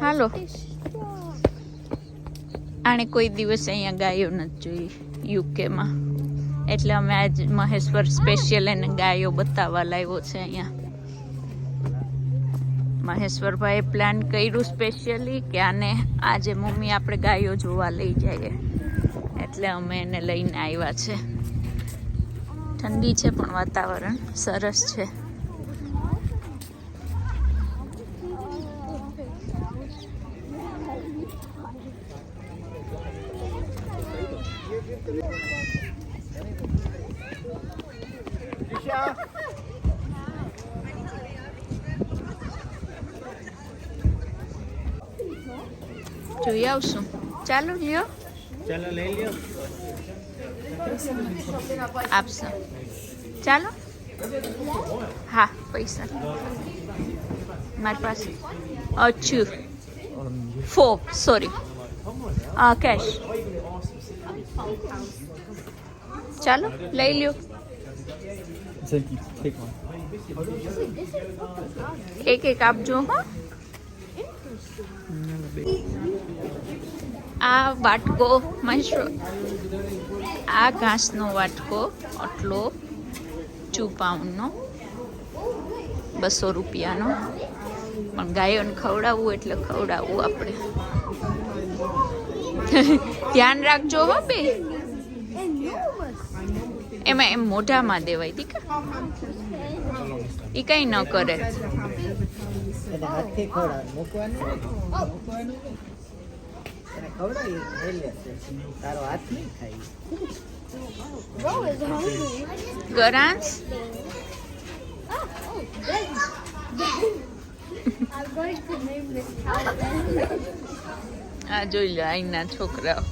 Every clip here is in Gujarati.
હાલો. આણે કોઈ દિવસ અહીંયા ગાયો નથી જોઈ, યુકેમાં. એટલે અમે આજ મહેશ્વર સ્પેશિયલ એને ગાયો બતાવવા લાવ્યો છે અહીંયા. મહેશ્વરભાઈએ પ્લાન કર્યું સ્પેશિયલી કે આને આજે મમ્મી આપણે ગાયો જોવા લઈ જઈએ. એટલે અમે એને લઈને આવ્યા છે. ઠંડી છે પણ વાતાવરણ સરસ છે. જોઈ આવશું. ચાલો લ્યો. ચાલો લઈ લ્યો. આપશો. ચાલો. હા પૈસા. મારી પાસે અચ્છું. ફો સોરી હા કેશ ચાલો લઈ લ્યો. એક એક આપજો હો. આ વાટકો મહેશ્વર, આ ઘાસનો વાટકો આટલો ટુ પાઉન્ડનો બસો રૂપિયાનો. પણ ગાયોને ખવડાવવું એટલે ખવડાવવું આપણે. ધ્યાન રાખજો હો બે. એમાં એમ મોઢામાં દેવાય દીકા એ કઈ ન કરે. ખવડાવ લેશે તારો હાથ નહીં ખાઈ. ગરાંશ. આ જોઈ લો અહીંના છોકરાઓ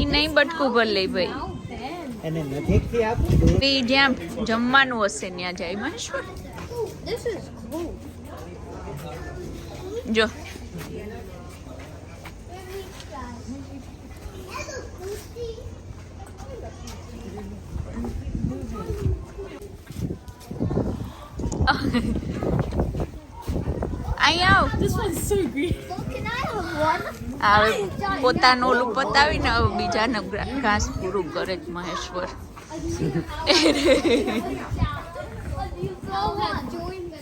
એ નહીં બટકું ભર લઈ ભાઈ જ્યાં જમવાનું હશે ત્યાં જાય મહેશ્વર. જો પોતાનું ઓલું પતાવીને હવે બીજાને ઘાસ પૂરું કરે જ Maheshwar Go ahead, join the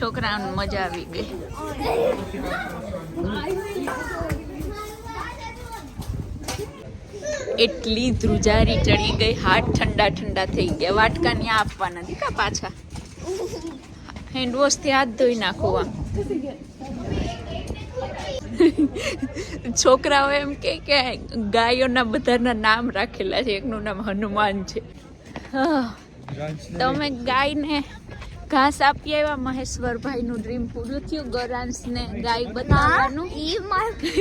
છોકરાઓને મજા આવી ગઈ. એટલી ધ્રુજારી ચડી ગઈ હાથ ઠંડા ઠંડા થઈ ગયા. વાટકા ત્યાં આપવા નથી કા પાછા હેન્ડવોશથી હાથ ધોઈ નાખવા. છોકરાઓ એમ કે કે ગાયોના બધાના નામ રાખેલા છે. એકનું નામ હનુમાન છે. તમે ગાયને ઘાસ આપી આવ્યા મહેશ્વરભાઈ નું ડ્રીમ પૂરું થયું. ગરાંશને ગાય બતાવવાનું ઈ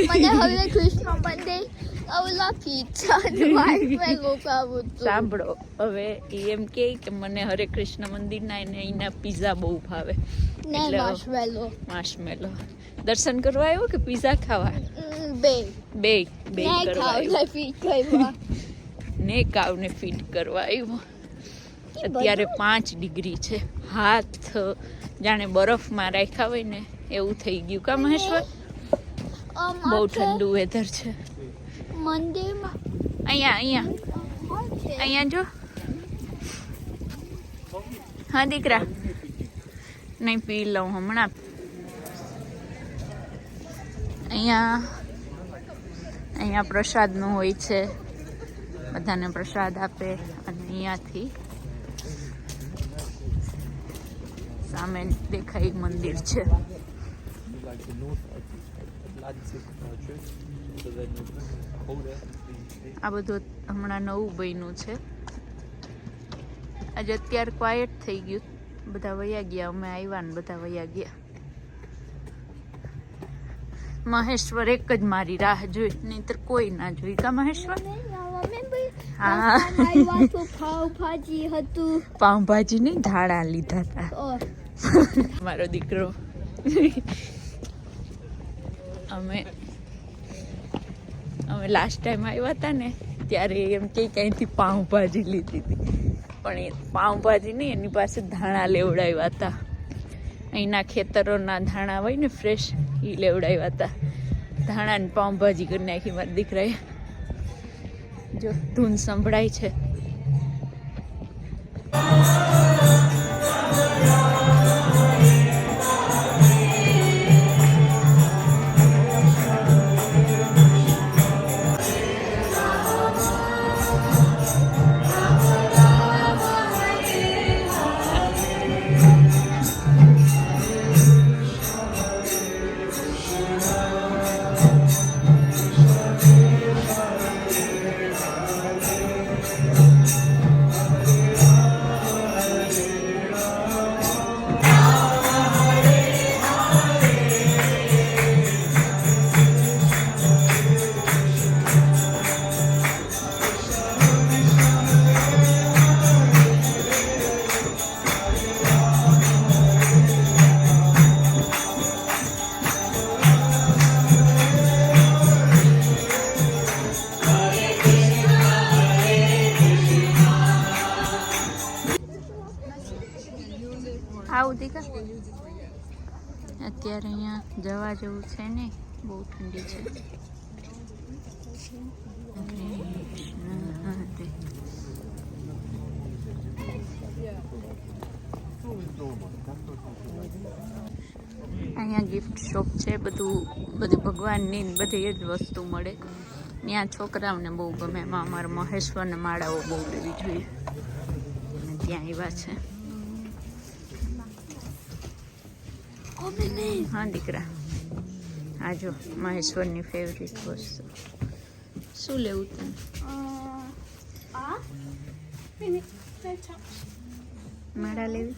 મને હવે કૃષ્ણ બંદે ઓલા સાંભળો હવે એમ કે કે મને હરે કૃષ્ણ મંદિરના એને અહીંના પીઝા બહુ ભાવે. ને માર્શમેલો માર્શમેલો દર્શન કરવા આવ્યો કે પીઝા ખાવા? બે. બે બે ને ને કરવા. ને કાવને ફીટ કરવા આવ્યો. અત્યારે પાંચ ડિગ્રી છે. હાથ જાણે બરફમાં રાખ્યા હોય ને એવું થઈ ગયું. કા મહેશ્વર? બહુ ઠંડુ વેધર છે. મંદિરમાં. અહીંયા અહીંયા. અહીંયા જો. હા દીકરા. નહીં પી લઉં હમણાં. અહીંયા અહીંયા પ્રસાદનું હોય છે. બધાને પ્રસાદ આપે અને અહીંયાથી સામે દેખાય મંદિર છે. આ બધું હમણાં નવું બન્યું છે. આજે અત્યારે ક્વાયટ થઈ ગયું. બધા વયા ગયા અમે આવ્યા ને બધા વયા ગયા. મહેશ્વર એક જ મારી રાહ જોઈ નહીતર કોઈ ના જોઈ. કા મહેશ્વર? હા. પાવભાજી હતું. પાઉંભાજી નહીં ધાણા લીધા હતા. મારો દીકરો. અમે અમે લાસ્ટ ટાઈમ આવ્યા હતા ને, ત્યારે એમ કે ક્યાંયથી પાઉંભાજી લીધી હતી. પણ એ પાઉંભાજી નહીં, એની પાસે ધાણા લેવડાવ્યા હતા. અહીંના ખેતરોના ધાણા હોય ને ફ્રેશ એ લેવડાવ્યા હતા. ધાણાને પાઉંભાજી કરી નાખી મારા દીકરાએ. જો, ધૂન સંભળાય છે. જવા જેવું છે ને, બહુ ઠંડી છે. અહીંયા ગિફ્ટ શોપ છે, બધું, બધી ભગવાનની બધી જ વસ્તુ મળે. ત્યાં છોકરાઓને બહુ ગમે, એમાં અમારા મહેશ્વરને માળાઓ બહુ લેવી જોઈએ. ત્યાં એવા છે. હા દીકરા આ જો મહેશ્વરની ફેવરિટ વસ્તુ શું લેવું તને આ માળા લેવી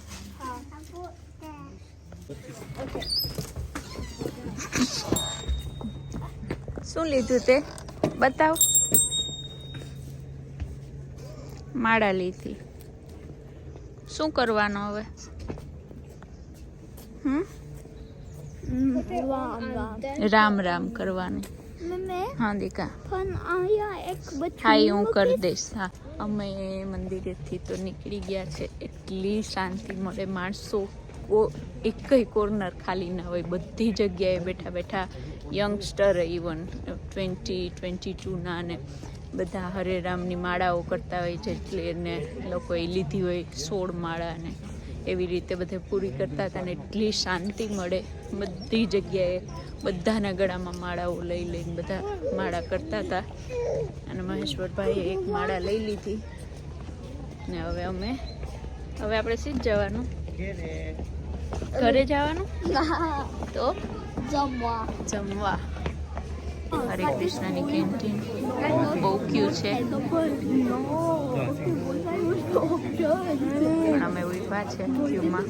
શું લીધું તે બતાવ માળા લીધી શું કરવાનું હવે હમ રામ રામ કરવાનું. હા દીકા. એક હા હું કરી દઈશ. હા અમે મંદિરેથી તો નીકળી ગયા છે. એટલી શાંતિ મળે. માણસો કો- એકય કોર્નર ખાલી ના હોય. બધી જગ્યાએ બેઠા બેઠા યંગસ્ટર ઇવન ટ્વેન્ટી ટ્વેન્ટી ટુના ને બધા હરે રામની માળાઓ કરતા હોય છે. એટલે એને લોકોએ લીધી હોય સોળ માળા ને. એવી રીતે બધે પૂરી કરતા હતા અને એટલી શાંતિ મળે. બધી જગ્યાએ બધાના ગળામાં માળાઓ લઈ લઈને બધા માળા કરતા હતા. અને મહેશ્વરભાઈએ એક માળા લઈ લીધી. ને હવે અમે હવે આપણે સીધ જવાનું? ઘરે જવાનું? તો? જમવા. જમવા. હરે કૃષ્ણની કેન્ટીન. બહુ ક્યુ છે. પણ અમે ઊભા છે ક્યુમાં.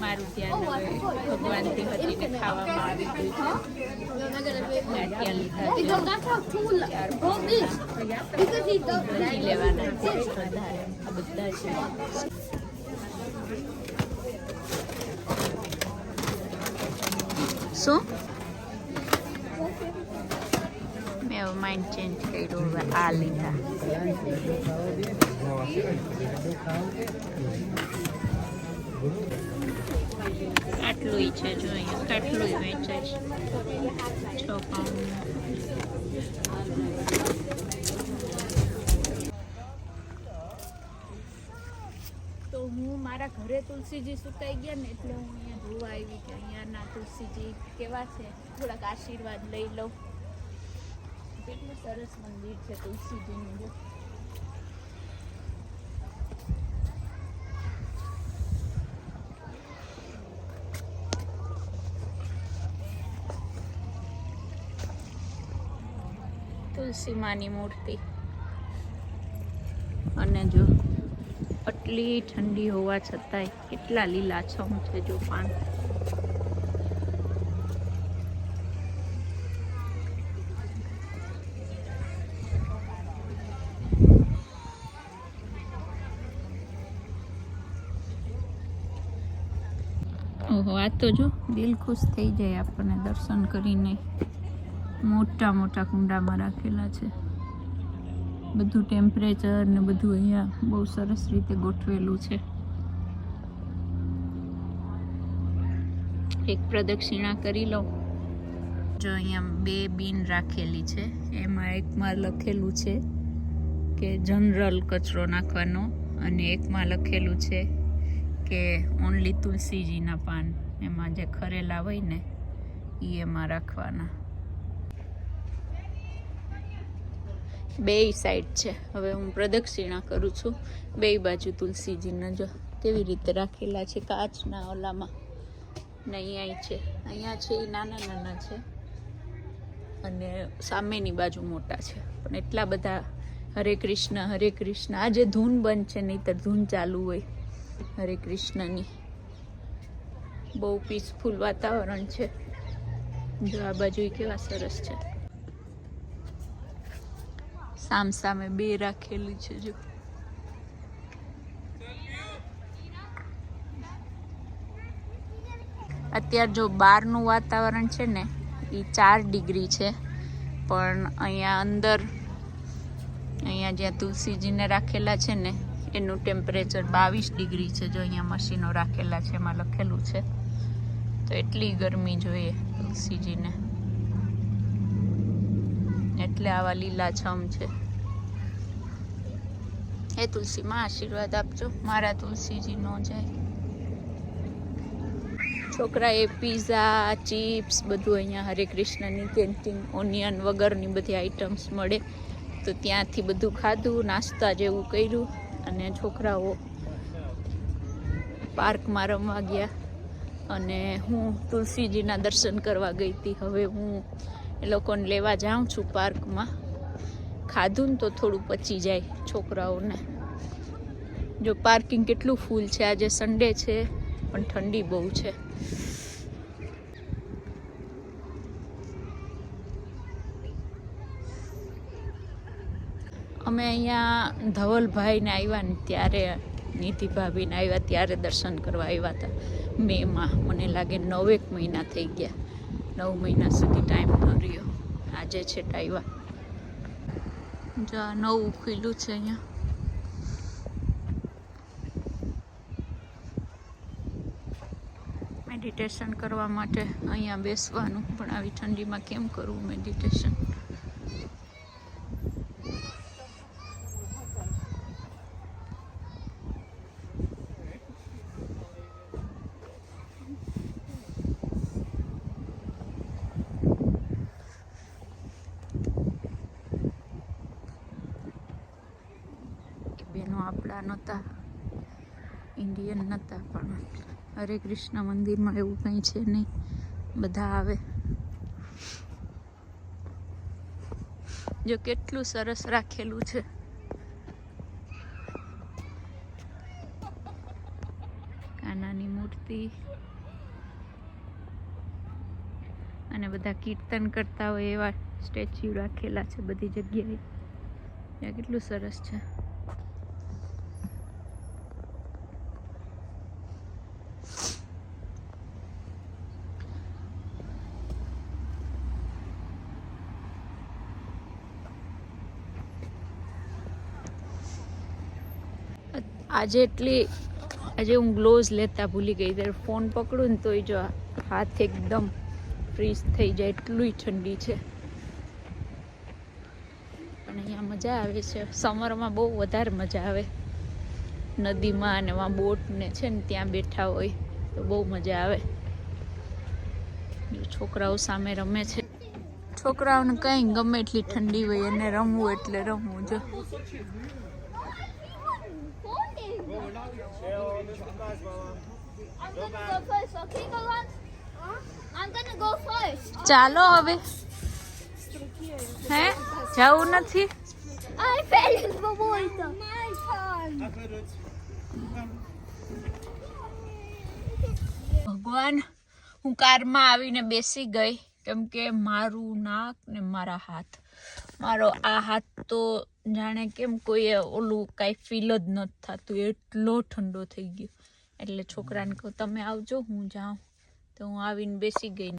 મારું ધ્યાન ભગવાનથી હટીને ખાવામાં આવી ગયું છે. લેવાના બધા છે. શું મેં માઇન્ડ ચેન્જ કર્યું આ લીધા આટલું છે જો કેટલું છે છ પાઉન્ડ તો હું મારા ઘરે તુલસીજી સુકાઈ ગયા ને એટલે હું અહીંયા આવી કે અહીંયાના તુલસીજી કેવા છે? થોડાક આશીર્વાદ લઈ લઉં કેટલું સરસ મંદિર છે તુલસીજીનું તુલસી માની મૂર્તિ. અને જો આટલી ઠંડી હોવા છતાંય કેટલા લીલાછમ છે જો પાન. ઓહો, આ તો જો દિલ ખુશ થઈ જાય આપણને દર્શન કરીને. મોટા મોટા કુંડામાં રાખેલા છે. બધું ટેમ્પરેચર ને બધું અહીંયા બહુ સરસ રીતે ગોઠવેલું છે. એક પ્રદક્ષિણા કરી લો જો અહીંયા બે બિન રાખેલી છે, એમાં એકમાં લખેલું છે કે જનરલ કચરો નાખવાનો અને એકમાં લખેલું છે કે ઓનલી તુલસીજીના પાન. એમાં જે ખરેલા હોય ને એ એમાં રાખવાના. બે સાઈડ છે. હવે હું પ્રદક્ષિણા કરું છું. બે બાજુ તુલસીજીના જો કેવી રીતે રાખેલા છે કાચના ઓલામાં. ને અહીંયા છે. અહીંયા છે એ નાના નાના છે. અને સામેની બાજુ મોટા છે. પણ એટલા બધા હરે કૃષ્ણ હરે કૃષ્ણ. આજે ધૂન બંધ છે નહીતર ધૂન ચાલુ હોય. હરે કૃષ્ણની. બહુ પીસફુલ વાતાવરણ છે. જો આ બાજુ કેવા સરસ છે. સામ સામે બે રાખેલી છે, જો. અત્યારે જો બહારનું વાતાવરણ છે ને, એ ચાર ડિગ્રી છે. પણ અહીંયા અંદર, અહીંયા જ્યાં તુલસીજીને રાખેલા છે ને, એનું ટેમ્પરેચર બાવીસ ડિગ્રી છે, જો અહીંયા મશીનો રાખેલા છે, એમાં લખેલું છે. તો એટલી ગરમી જોઈએ તુલસીજીને. એટલે આવા લીલાછમ છે. હે તુલસીમાં આશીર્વાદ આપજો. મારા તુલસીજી નો જાય. છોકરા એ પીઝા ચિપ્સ બધું અહીંયા હરે કૃષ્ણની કેન્ટીન ઓનિયન વગરની બધી આઈટમ્સ મળે. તો ત્યાંથી બધું ખાધું, નાસ્તા જેવું કર્યું અને છોકરાઓ પાર્કમાં રમવા ગયા. અને હું તુલસીજીના દર્શન કરવા ગઈ હતી. હવે હું એ લોકોને લેવા જાઉં છું પાર્કમાં. ખાધું ને તો થોડું પચી જાય છોકરાઓને. જો પાર્કિંગ કેટલું ફૂલ છે, આજે સન્ડે છે, પણ ઠંડી બહુ છે. અમે અહીંયા ધવલભાઈને આવ્યા ને ત્યારે નીતિ ભાભીને આવ્યા ત્યારે દર્શન કરવા આવ્યા હતા. મેમાં મને લાગે નવેક મહિના થઈ ગયા. નવ મહિના સુધી ટાઈમ ન રહ્યો. આજે છે આવ્યા જો, નવું ખુલ્લું છે અહીંયા. મેડિટેશન કરવા માટે અહીંયા બેસવાનું, પણ આવી ઠંડીમાં કેમ કરવું મેડિટેશન બેનો આપણા નહોતા. ઇન્ડિયન નહોતા પણ હરે કૃષ્ણ મંદિરમાં એવું કંઈ છે નહીં. બધા આવે. જો કેટલું સરસ રાખેલું છે. કાનાની મૂર્તિ. અને બધા કીર્તન કરતા હોય એવા સ્ટેચ્યુ રાખેલા છે બધી જગ્યાએ. ત્યાં કેટલું સરસ છે. આજે એટલી, આજે હું ગ્લોવ્સ લેતા ભૂલી ગઈ. ત્યારે ફોન પકડું ને તોય જો હાથ એકદમ ફ્રીઝ થઈ જાય એટલું ઠંડી છે. પણ અહીંયા મજા આવે છે. સમરમાં બહુ વધારે મજા આવે. નદીમાં અને એમાં બોટને છે ને ત્યાં બેઠા હોય તો બહુ મજા આવે. છોકરાઓ સામે રમે છે. છોકરાઓને કંઈ ગમે એટલી ઠંડી હોય, એને રમવું એટલે રમવું જો. ચાલો હવે હે જવું નથી. ભગવાન હું કારમાં આવીને બેસી ગઈ કેમ કે મારું નાક ને મારા હાથ મારો આ હાથ તો જાણે કેમ કોઈએ ઓલું કાંઈ ફીલ જ નથી થતું. એટલો ઠંડો થઈ ગયો. એટલે છોકરાને કહું, તમે આવજો, હું જાઉં. તો હું આવીને બેસી ગઈ.